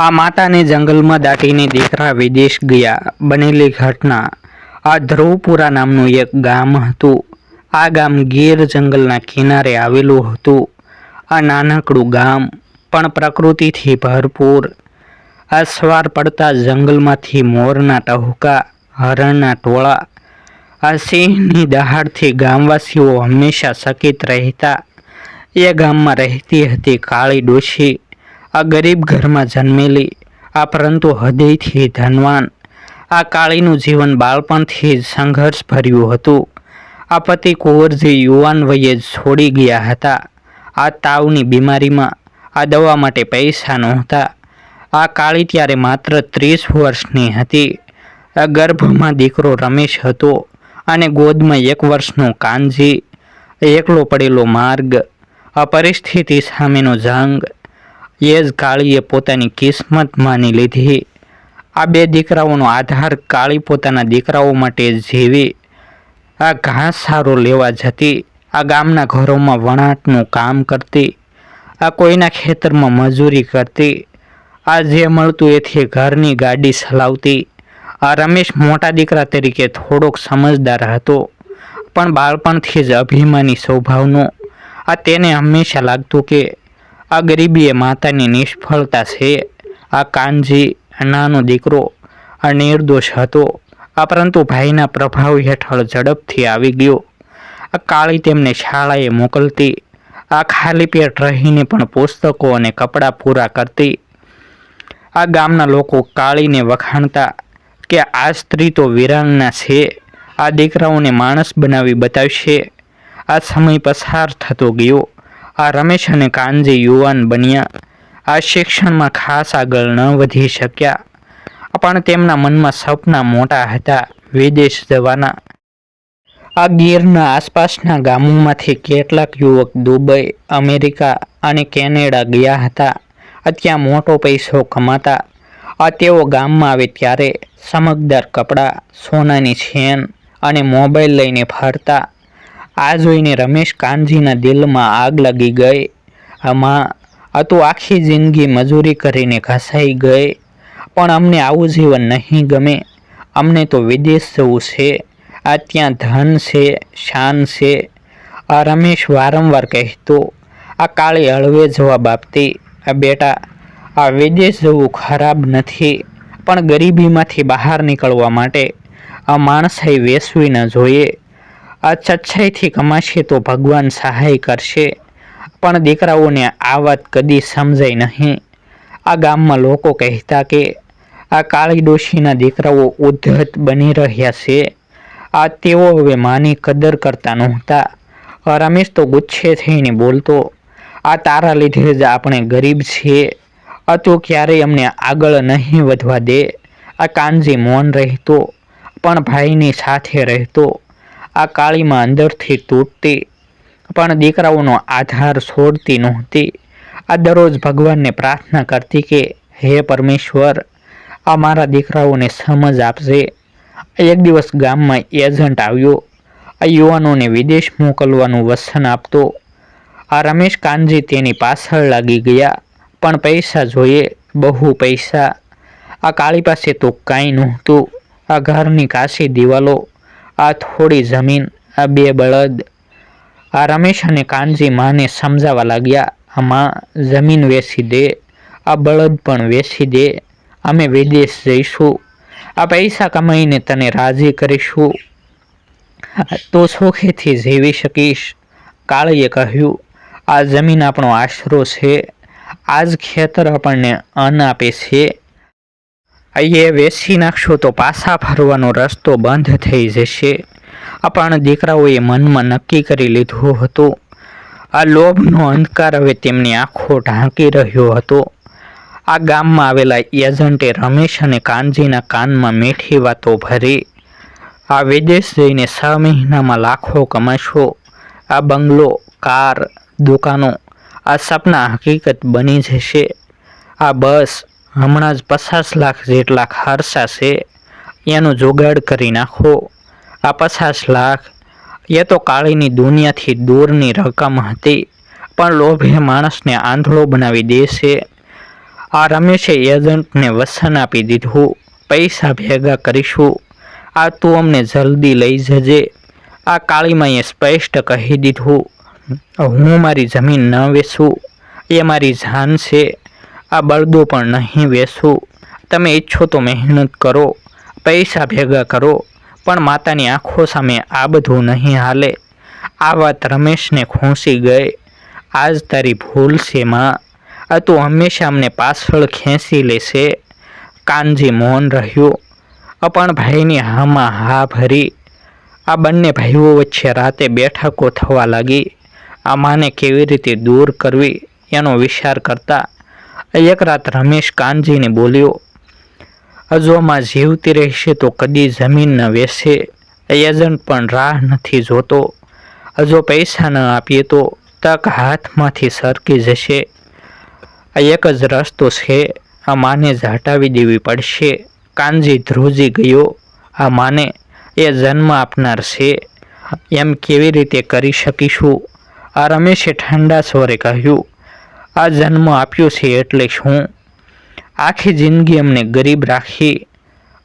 આ માતાને જંગલમાં દાટીને દીકરા વિદેશ ગયા. બનેલી ઘટના. આ ધ્રુવપુરા નામનું એક ગામ હતું. આ ગામ ગીર જંગલના કિનારે આવેલું હતું. આ નાનકડું ગામ, પણ પ્રકૃતિથી ભરપૂર. આ સવાર પડતા જંગલમાંથી મોરના ટહુકા, હરણના ટોળા, આ સિંહની દહાડથી ગામવાસીઓ હંમેશા સકિત રહેતા. એ ગામમાં રહેતી હતી કાળી ડોશી. આ ગરીબ ઘરમાં જન્મેલી, આ પરંતુ હૃદયથી ધનવાન, આ કાળીનું જીવન બાળપણથી જ સંઘર્ષભર્યું હતું. આ પતિ કુંવરજી યુવાન વયે જ છોડી ગયા હતા. આ તાવની બીમારીમાં, આ દવા માટે પૈસા નહોતા. આ કાળી ત્યારે માત્ર ત્રીસ વર્ષની હતી. આ ગર્ભમાં દીકરો રમેશ હતો અને ગોદમાં એક વર્ષનો કાનજી, એકલો પડેલો માર્ગ, આ પરિસ્થિતિ સામેનો જંગ એ જ કાળીએ પોતાની કિસ્મત માની લીધી. આ બે દીકરાઓનો આધાર કાળી પોતાના દીકરાઓ માટે જીવી. આ ઘાસ સારો લેવા જતી, આ ગામના ઘરોમાં વણાટનું કામ કરતી, આ કોઈના ખેતરમાં મજૂરી કરતી, આ જે મળતું એથી ઘરની ગાડી ચલાવતી, આ રમેશ મોટા દીકરા તરીકે થોડોક સમજદાર હતો, પણ બાળપણથી જ અભિમાની સ્વભાવનો, આ તેને હંમેશા લાગતું કે આ ગરીબી એ માતાની નિષ્ફળતા છે. આ કાનજી નાનો દીકરો, આ નિર્દોષ હતો. આ પરંતુ ભાઈના પ્રભાવ હેઠળ ઝડપથી આવી ગયો. આ કાળી તેમને શાળાએ મોકલતી, આ ખાલી પેટ રહીને પણ પુસ્તકો અને કપડાં પૂરા કરતી. આ ગામના લોકો કાળીને વખાણતા કે આ સ્ત્રી તો વિરાંગના છે, આ દીકરાઓને માણસ બનાવી બતાવશે. આ સમય પસાર થતો ગયો. આ રમેશ અને કાનજી યુવાન બન્યા. આ શિક્ષણમાં ખાસ આગળ ન વધી શક્યા. પણ તેમના મનમાં સપના મોટા હતા. વિદેશ જવાના. આ ગીરના આસપાસના ગામોમાંથી કેટલાક યુવક દુબઈ, અમેરિકા અને કેનેડા ગયા હતા. ત્યાં મોટો પૈસો કમાતા. આ તેઓ ગામમાં આવે ત્યારે ચમકદાર કપડાં, સોનાની છેન અને મોબાઈલ લઈને ફરતા. આ જોઈને રમેશ કાનજીના દિલમાં આગ લાગી ગઈ. આમાં, આ તો આખી જિંદગી મજૂરી કરીને ઘસાઈ ગઈ. પણ અમને આવું જીવન નહીં ગમે. અમને તો વિદેશ જવું છે. આ ત્યાં ધન છે, શાન છે. આ રમેશ વારંવાર કહેતો, આ કાળી હળવે જવાબ આપતી. આ બેટા, આ વિદેશ જવું ખરાબ નથી, પણ ગરીબીમાંથી બહાર નીકળવા માટે. આ માણસાઈ વેસવી ન જોઈએ. આ ચચ્છાઈથી કમાશે તો ભગવાન સહાય કરશે. પણ દીકરાઓને આ વાત કદી સમજાય નહીં. આ ગામમાં લોકો કહેતા કે, આ કાળી ડોશીના દીકરાઓ ઉદ્ધત બની રહ્યા છે. આ તેઓ હવે માની કદર કરતા નહોતા. રમેશ તો ગુચ્છે થઈને બોલતો, આ તારા લીધે જ આપણે ગરીબ છીએ. આ તો ક્યારેય અમને આગળ નહીં વધવા દે. આ કાનજી મૌન રહેતો, પણ ભાઈની સાથે રહેતો. આ કાળીમાં અંદરથી તૂટતી. પણ દીકરાઓનો આધાર છોડતી નહોતી. આ દરરોજ ભગવાનને પ્રાર્થના કરતી કે, હે પરમેશ્વર, આ મારા દીકરાઓને સમજ આપશે એક દિવસ ગામમાં એજન્ટ આવ્યો. આ યુવાનોને વિદેશ મોકલવાનું વસન આપતો. આ રમેશ કાનજી તેની પાછળ લાગી ગયા. પણ પૈસા જોઈએ, બહુ પૈસા. આ કાળી પાસે તો કાંઈ નહોતું. આ ઘરની કાશી દિવાલો આ થોડી જમીન, આ બે બળદ. આ રમેશ અને કાનજી માને સમજાવવા લાગ્યા આ માં જમીન વેચી દે, આ બળદ પણ વેચી દે. અમે વિદેશ જઈશું. આ પૈસા કમાઈને તને રાજી કરીશું. તો સુખેથી જીવી શકીશ. કાળીએ કહ્યું, આ જમીન આપણો આશરો છે. આ જ ખેતર આપણને અન્ન આપે છે. એ વેસી નાખશો તો પાછા ફરવાનો રસ્તો બંધ થઈ જશે. આ પણ દીકરાઓએ મનમાં નક્કી કરી લીધું હતું. આ લોભનો અંધકાર હવે તેમની આંખો ઢાંકી રહ્યો હતો. આ ગામમાં આવેલા એજન્ટે રમેશ અને કાનજીના કાનમાં મીઠી વાતો ભરી. આ વિદેશ જઈને છ મહિનામાં લાખો કમાશો. આ બંગલો, કાર, દુકાનો, આ સપના હકીકત બની જશે. આ બસ હમણાં જ પચાસ લાખ જેટલા ખર્ચા છે, એનો જોગાડ કરી નાખો. આ પચાસ લાખ, એ તો કાળીની દુનિયાથી દૂરની રકમ હતી, પણ લોભે માણસને આંધળો બનાવી દે છે. આ રમેશે એજન્ટને વસન આપી દીધું, પૈસા ભેગા કરીશું. આ તું અમને જલ્દી લઈ જજે. આ કાળીમાંએ સ્પષ્ટ કહી દીધું, હું મારી જમીન ન વેચું, એ મારી જાન છે. આ બળદો પણ નહીં વેસવું તમે ઈચ્છો તો મહેનત કરો, પૈસા ભેગા કરો, પણ માતાની આંખો સામે આ બધું નહીં હાલે. આ વાત રમેશને ખોંસી ગઈ. આજ તારી ભૂલ છે, માં. આ તું હંમેશા અમને પાછળ ખેંચી લેશે. કાનજી મૌન રહ્યું. અપણ ભાઈની હામાં હા ભરી. આ બંને ભાઈઓ વચ્ચે રાતે બેઠકો થવા લાગી. આ માને કેવી રીતે દૂર કરવી, એનો વિચાર કરતા એક રાત રમેશ કાનજીને બોલ્યો, હજુ આમાં જીવતી રહેશે તો કદી જમીન ન વેચે એજન્ટ પણ રાહ નથી જોતો. અજો પૈસા ન આપીએ તો તક હાથમાંથી સરકી જશે. આ એક જ રસ્તો છે. આ માને જ હટાવી દેવી પડશે. કાનજી ધ્રુજી ગયો, આ માને એ જન્મ આપનાર છે. એમ કેવી રીતે કરી શકીશું? આ રમેશે ઠંડા સ્વરે કહ્યું આ જન્મ આપ્યો છે એટલે શું? આખી જિંદગી અમને ગરીબ રાખી.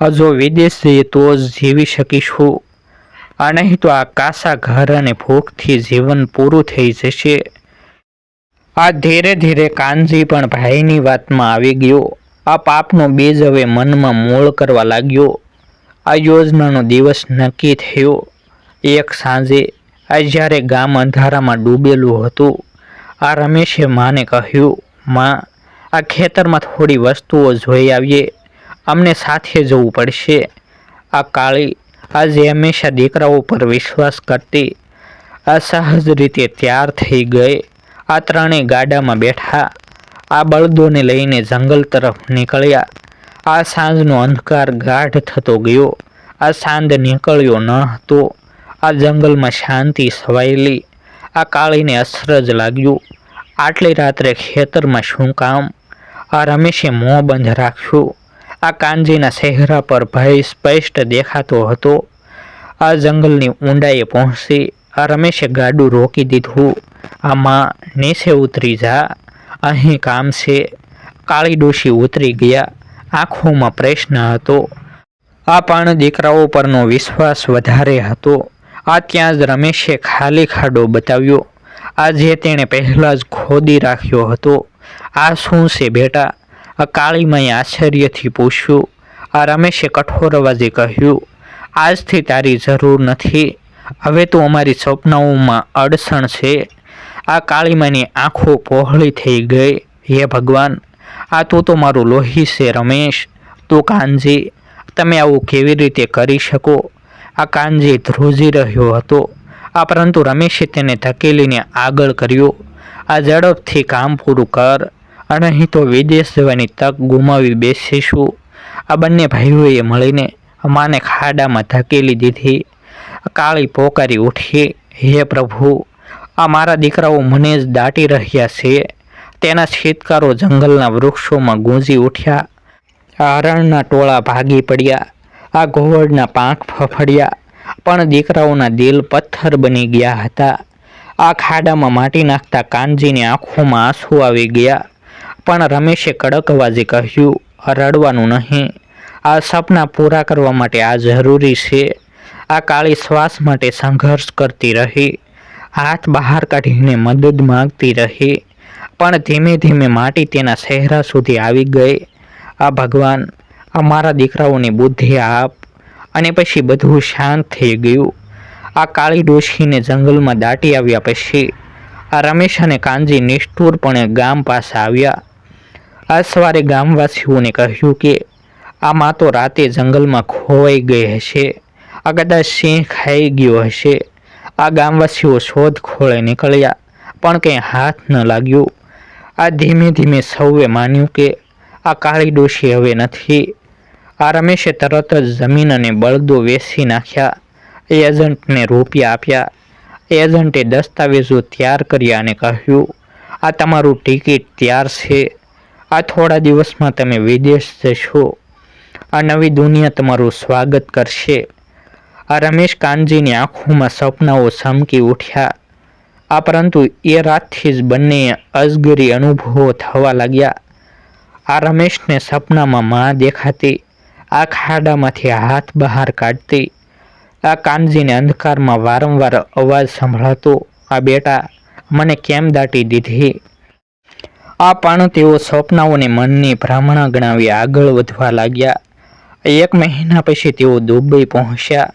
અજો વિદેશ જઈએ તો જ જીવી શકીશું. આ નહીં તો આ કાસા ઘર અને ભૂખથી જીવન પૂરું થઈ જશે. આ ધીરે ધીરે કાનજી પણ ભાઈની વાતમાં આવી ગયો. આ પાપનો બીજ હવે મનમાં મૂળ કરવા લાગ્યો. આ યોજનાનો દિવસ નક્કી થયો. એક સાંજે, આ જ્યારે ગામ અંધારામાં ડૂબેલું હતું આ રમેશે માને કહ્યું, માં, આ ખેતરમાં થોડી વસ્તુઓ જોઈ આવીએ. અમને સાથે જવું પડશે. આ કાળી આજે હંમેશા દીકરાઓ પર વિશ્વાસ કરતી. અસહજ રીતે તૈયાર થઈ ગઈ. આ ત્રણેય ગાડામાં બેઠા. આ બળદોને લઈને જંગલ તરફ નીકળ્યા. આ સાંજનો અંધકાર ગાઢ થતો ગયો. આ સાંજ નીકળ્યો ન હતો. આ જંગલમાં શાંતિ સવાયેલી આ કાળીને અસર જ લાગ્યું. આટલી રાત્રે ખેતરમાં શું કામ? આ રમેશે મોં બંધ રાખ્યું. આ કાનજીના ચહેરા પર ભય સ્પષ્ટ દેખાતો હતો. આ જંગલની ઊંડાઈએ પહોંચી. આ રમેશે ગાડું રોકી દીધું. આમાં નીચે ઉતરી જા. અહીં કામ છે. કાળી ડોશી ઉતરી ગયા. આંખોમાં પ્રશ્ન હતો. આ પણ દીકરાઓ પરનો વિશ્વાસ વધારે હતો. આ ત્યાં જ રમેશે ખાલી ખાડો બતાવ્યો. આ જે તેણે પહેલાં જ ખોદી રાખ્યો હતો. આ શું છે બેટા? આ કાળીમાએ આશ્ચર્યથી પૂછ્યું. આ રમેશે કઠોર અવાજે કહ્યું, આજથી તારી જરૂર નથી. હવે તો અમારી સપનાઓમાં અડસણ છે. આ કાળીમાની આંખો પહોળી થઈ ગઈ. હે ભગવાન, આ તો તો મારું લોહી છે, રમેશ. તું કાનજી, તમે આવું કેવી રીતે કરી શકો? આ કાનજી ધ્રુજી રહ્યો હતો. આ પરંતુ રમેશે તેને ધકેલીને આગળ કર્યો. આ ઝડપથી કામ પૂરું કર, અને અહીં તો વિદેશ જવાની તક ગુમાવી બેસીશું. આ બંને ભાઈઓએ મળીને માને ખાડામાં ધકેલી દીધી. કાળી પોકારી ઉઠી, હે પ્રભુ, આ મારા દીકરાઓ મને જ દાટી રહ્યા છે. તેના છીતકારો જંગલના વૃક્ષોમાં ગુંજી ઉઠ્યા. હરણના ટોળા ભાગી પડ્યા. આ ઘોવડના પાંખ ફફડ્યા. પણ દીકરાઓના દિલ પથ્થર બની ગયા હતા. આ ખાડામાં માટી નાખતા કાનજીની આંખોમાં આંસુ આવી ગયા. પણ રમેશે કડક અવાજે કહ્યું, રડવાનું નહીં. આ સપના પૂરા કરવા માટે આ જરૂરી છે. આ કાળી શ્વાસ માટે સંઘર્ષ કરતી રહી. હાથ બહાર કાઢીને મદદ માંગતી રહી. પણ ધીમે ધીમે માટી તેના ચહેરા સુધી આવી ગઈ. આ ભગવાન આ મારા દીકરાઓની બુદ્ધિ આપ અને પછી બધું શાંત થઈ ગયું. આ કાળી ડોશીને જંગલમાં દાટી આવ્યા પછી આ રમેશ અને કાનજી નિષ્ઠુરપણે ગામ પાસે આવ્યા. આ સવારે ગામવાસીઓને કહ્યું કે આ માં તો રાતે જંગલમાં ખોવાઈ ગઈ હશે. આ કદાચ સિંહ ખાઈ ગયો હશે. આ ગામવાસીઓ શોધખોળે નીકળ્યા, પણ કંઈ હાથ ન લાગ્યું. આ ધીમે ધીમે સૌએ માન્યું કે, આ કાળી ડોશી હવે નથી. આ રમેશે તરત જ જમીન અને બળદો વેચી નાખ્યા. એજન્ટને રૂપિયા આપ્યા. એજન્ટે દસ્તાવેજો તૈયાર કર્યા અને કહ્યું, આ તમારું ટિકિટ તૈયાર છે. આ થોડા દિવસમાં તમે વિદેશ જશો. આ નવી દુનિયા તમારું સ્વાગત કરશે. આ રમેશ કાનજીની આંખોમાં સપનાઓ ચમકી ઉઠ્યા. આ પરંતુ એ રાતથી જ બંને અજગરી અનુભવો થવા લાગ્યા. આ રમેશને સપનામાં માં દેખાતી આ ખાડામાંથી હાથ બહાર કાઢતી આ કાનજીને અંધકારમાં વારંવાર અવાજ સંભળાતો, આ બેટા, મને કેમ દાટી દીધી? આ પણ તેઓ સ્વપ્નાઓને મનની ભ્રામણા ગણાવી આગળ વધવા લાગ્યા. એક મહિના પછી તેઓ દુબઈ પહોંચ્યા.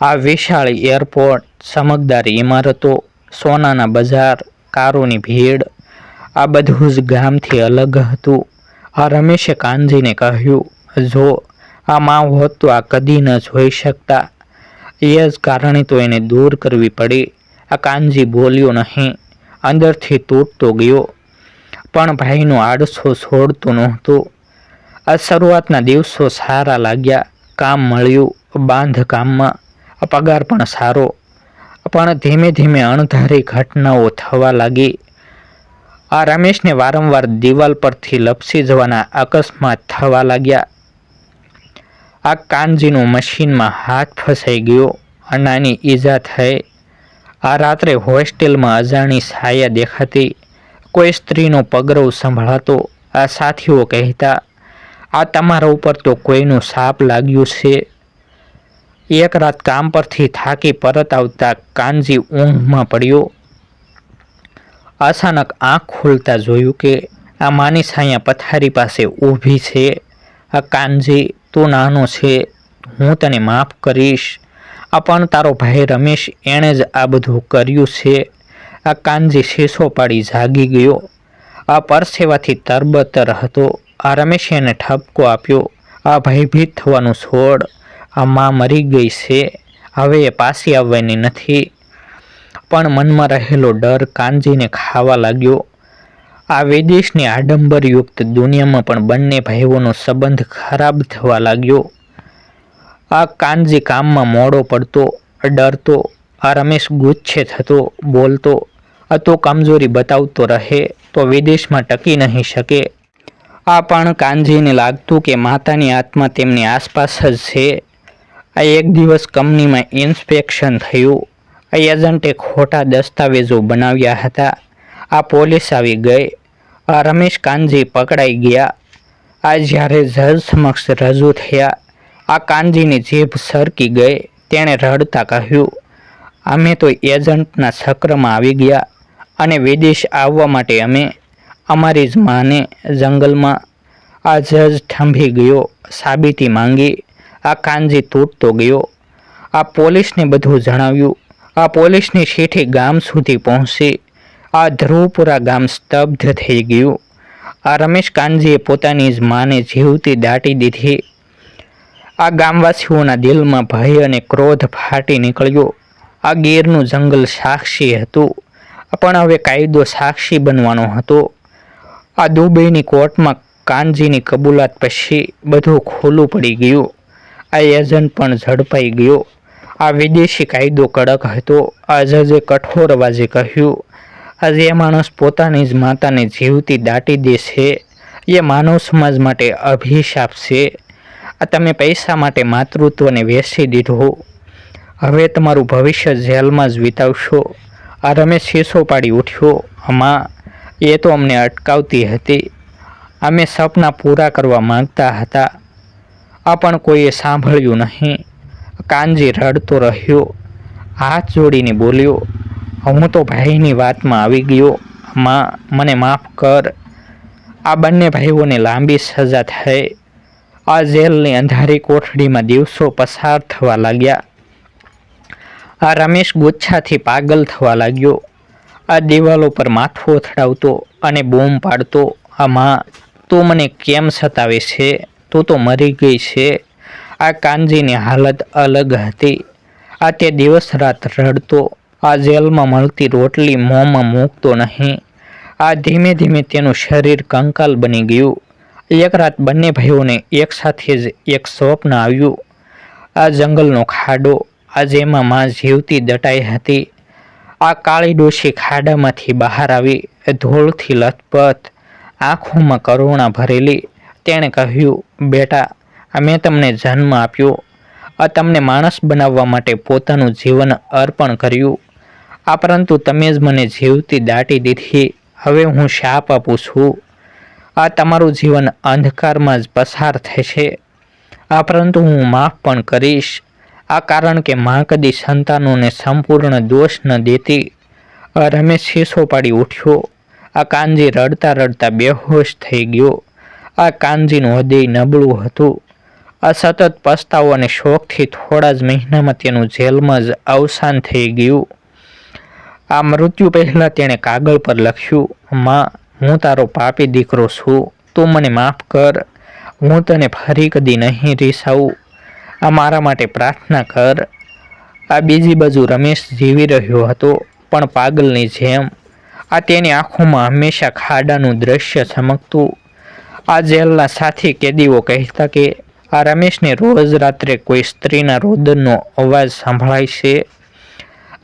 આ વિશાળ એરપોર્ટ ચમકદાર ઇમારતો, સોનાના બજાર, કારોની ભીડ, આ બધું જ ગામથી અલગ હતું. આ રમેશે કાનજીને કહ્યું, જો આ માં હોત, આ કદી ન જોઈ શકતા. એ જ કારણે તો એને દૂર કરવી પડી. આ કાનજી બોલ્યો નહીં, અંદરથી તૂટતો ગયો. પણ ભાઈનો આડસો છોડતો નહોતો. આ શરૂઆતના દિવસો સારા લાગ્યા. કામ મળ્યું બાંધકામમાં પગાર પણ સારો. પણ ધીમે ધીમે અણધારી ઘટનાઓ થવા લાગી. આ રમેશને વારંવાર દિવાલ પરથી લપસી જવાના અકસ્માત થવા લાગ્યા. આ કાનજીનું મશીનમાં હાથ ફસાઈ ગયો. નાની ઈજા થઈ. આ રાત્રે હોસ્ટેલમાં અજાણી છાયા દેખાતી. કોઈ સ્ત્રીનો પગરવ સંભળાતો. આ સાથીઓ કહેતા, આ તમારા ઉપર તો કોઈનું સાપ લાગ્યું છે. એક રાત કામ પરથી થાકી પરત આવતા કાનજી ઊંઘમાં પડ્યો. અચાનક આંખ ખોલતા જોયું કે આ માની છાયા પથારી પાસે ઊભી છે. આ કાનજી તું નાનો છે, હું તને માફ કરીશ. આ પણ તારો ભાઈ રમેશ એણે જ આ બધું કર્યું છે. આ કાનજી શેસો પાડી જાગી ગયો. આ પરસેવાથી તરબતર હતો આ રમેશે એને ઠપકો આપ્યો. આ ભયભીત થવાનું છોડ. આ માં મરી ગઈ છે. હવે એ પાછી આવવાની નથી. પણ મનમાં રહેલો ડર કાનજીને ખાવા લાગ્યો. આ વિદેશની આડંબરયુક્ત દુનિયામાં પણ બંને ભાઈઓનો સંબંધ ખરાબ થવા લાગ્યો. આ કાનજી કામમાં મોડો પડતો ડરતો આ રમેશ ગુચ્છે થતો, બોલતો, આ તો કમજોરી બતાવતો રહે, તો વિદેશમાં ટકી નહીં શકે. આ પણ કાનજીને લાગતું કે માતાની આત્મા તેમની આસપાસ જ છે. આ એક દિવસ કંપનીમાં ઇન્સ્પેક્શન થયું. આ એજન્ટે ખોટા દસ્તાવેજો બનાવ્યા હતા. આ પોલીસ આવી ગઈ. રમેશ કાનજી પકડાઈ ગયા. આ જ્યારે જજ સમક્ષ રજૂ થયા, આ કાનજીની જીભ સરકી ગઈ. તેણે રડતા કહ્યું, અમે તો એજન્ટના ચક્રમાં આવી ગયા અને વિદેશ આવવા માટે અમે, અમારી જ માને જંગલમાં. આ જજ ઠંભી ગયો, સાબિતી માંગી. આ કાનજી તૂટતો ગયો. આ પોલીસને બધું જણાવ્યું. આ પોલીસની શીઠી ગામ સુધી પહોંચી. આ ધ્રુવપુરા ગામ સ્તબ્ધ થઈ ગયું. આ રમેશ કાનજીએ પોતાની જ માને જીવતી દાટી દીધી. આ ગામવાસીઓના દિલમાં ભય અને ક્રોધ ફાટી નીકળ્યો. આ ગીરનું જંગલ સાક્ષી હતું. પણ હવે કાયદો સાક્ષી બનવાનો હતો. આ દુબઈની કોર્ટમાં કાનજીની કબૂલાત પછી બધું ખુલ્લું પડી ગયું. આ એજન્ટ પણ ઝડપાઈ ગયો. આ વિદેશી કાયદો કડક હતો. આ જજે કઠોર અવાજે કહ્યું આ એ માણસ પોતાની જ માતાને જીવતી દાટી દે છે, એ માનવ સમાજ માટે અભિશાપ છે. આ તમે પૈસા માટે માતૃત્વને વેચી દીધો. હવે તમારું ભવિષ્ય જેલમાં જ વિતાવશો. આ રમેશ શીશો પાડી ઉઠ્યો. આમાં એ તો અમને અટકાવતી હતી. અમે સપના પૂરા કરવા માંગતા હતા. આ પણ કોઈએ સાંભળ્યું નહીં. કાનજી રડતો રહ્યો. હાથ જોડીને બોલ્યો હું તો ભાઈની વાતમાં આવી ગયો. માં, મને માફ કર. આ બંને ભાઈઓને લાંબી સજા થઈ. આ જેલની અંધારી કોઠડીમાં દિવસો પસાર થવા લાગ્યા. આ રમેશ ગુચ્છાથી પાગલ થવા લાગ્યો. આ દિવાલો પર માથું અથડાવતો અને બૂમ પાડતો. આ માં, તું મને કેમ સતાવે છે? તું તો મરી ગઈ છે. આ કાનજીની હાલત અલગ હતી. આ તે દિવસ રાત રડતો આ જેલમાં મળતી રોટલી મોંમાં મૂકતો નહીં. આ ધીમે ધીમે તેનું શરીર કંકાલ બની ગયું. એક રાત બંને ભાઈઓને એકસાથે જ એક સ્વપ્ન આવ્યું. આ જંગલનો ખાડો, આ જેમાં માં જીવતી દટાઈ હતી. આ કાળી ડોશી ખાડામાંથી બહાર આવી, ધૂળથી લથપથ, આંખોમાં કરુણા ભરેલી. તેણે કહ્યું, બેટા મેં તમને જન્મ આપ્યો. આ તમને માણસ બનાવવા માટે પોતાનું જીવન અર્પણ કર્યું. આ પરંતુ તમે જ મને જીવતી દાટી દીધી. હવે હું શાપ આપું છું. આ તમારું જીવન અંધકારમાં જ પસાર થશે. આ પરંતુ હું માફ પણ કરીશ. આ કારણ કે માં કદી સંતાનોને સંપૂર્ણ દોષ ન દેતી. રમેશ શીશો પાડી ઉઠ્યો. આ કાનજી રડતા રડતા બેહોશ થઈ ગયો. આ કાનજીનું હૃદય નબળું હતું. આ સતત પસ્તાવો અને શોખથી થોડા જ મહિનામાં તેનું જેલમાં જ અવસાન થઈ ગયું. આ મૃત્યુ પહેલાં તેણે કાગળ પર લખ્યું, માં, હું તારો પાપી દીકરો છું. તું મને માફ કર. હું તને ફરી કદી નહીં રીસાવું. આ મારા માટે પ્રાર્થના કર. આ બીજી બાજુ રમેશ જીવી રહ્યો હતો, પણ પાગલની જેમ. આ તેની આંખોમાં હંમેશા ખાડાનું દ્રશ્ય ચમકતું. આ જેલના સાથી કેદીઓ કહેતા કે, આ રમેશને રોજ રાત્રે કોઈ સ્ત્રીના રોદનનો અવાજ સંભળાય છે.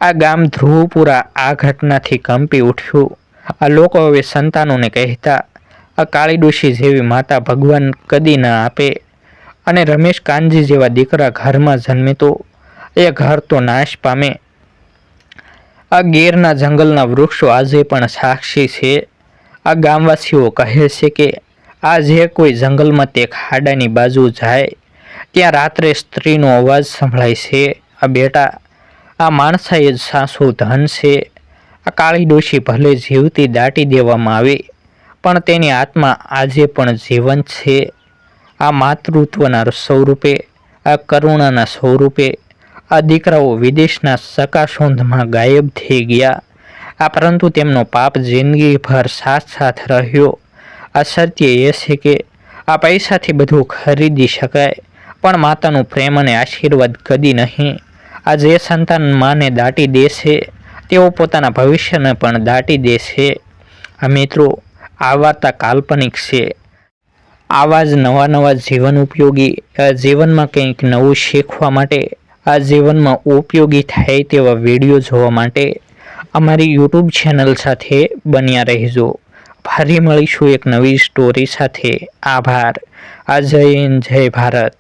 આ ગામ ધ્રુવપુરા આ ઘટનાથી કંપી ઉઠ્યું. આ લોકો હવે સંતાનોને કહેતા, આ કાળી ડોશી જેવી માતા ભગવાન કદી ના આપે. અને રમેશ કાનજી જેવા દીકરા ઘરમાં જન્મે તો એ ઘર તો નાશ પામે. આ ગીરના જંગલના વૃક્ષો આજે પણ સાક્ષી છે. આ ગામવાસીઓ કહે છે કે, આ જે કોઈ જંગલમાં તે ખાડાની બાજુ જાય, ત્યાં રાત્રે સ્ત્રીનો અવાજ સંભળાય છે. આ બેટા આ માણસાએ જ સાસુ ધન છે. આ કાળી ડોશી ભલે જીવતી દાટી દેવામાં આવે, પણ તેની આત્મા આજે પણ જીવંત છે. આ માતૃત્વના સ્વરૂપે, આ કરુણાના સ્વરૂપે, આ દીકરાઓ વિદેશના સકાશોંધમાં ગાયબ થઈ ગયા. આ પરંતુ તેમનો પાપ જિંદગીભર સાથ સાથ રહ્યો. આ સત્ય એ છે કે, આ પૈસાથી બધું ખરીદી શકાય, પણ માતાનું પ્રેમ અને આશીર્વાદ કદી નહીં. આ જે સંતાન માને દાટી દેશે તેઓ પોતાના ભવિષ્યને પણ દાટી દેશે આ મિત્રો, આ વાર્તા કાલ્પનિક છે. આવા જ નવા નવા જીવન ઉપયોગી, આ જીવનમાં કંઈક નવું શીખવા માટે, આ જીવનમાં ઉપયોગી થાય તેવા વીડિયો જોવા માટે અમારી યુટ્યુબ ચેનલ સાથે બન્યા રહેજો. ફરી મળીશું એક નવી સ્ટોરી સાથે. આભાર. આ જય હિન્દ, જય ભારત.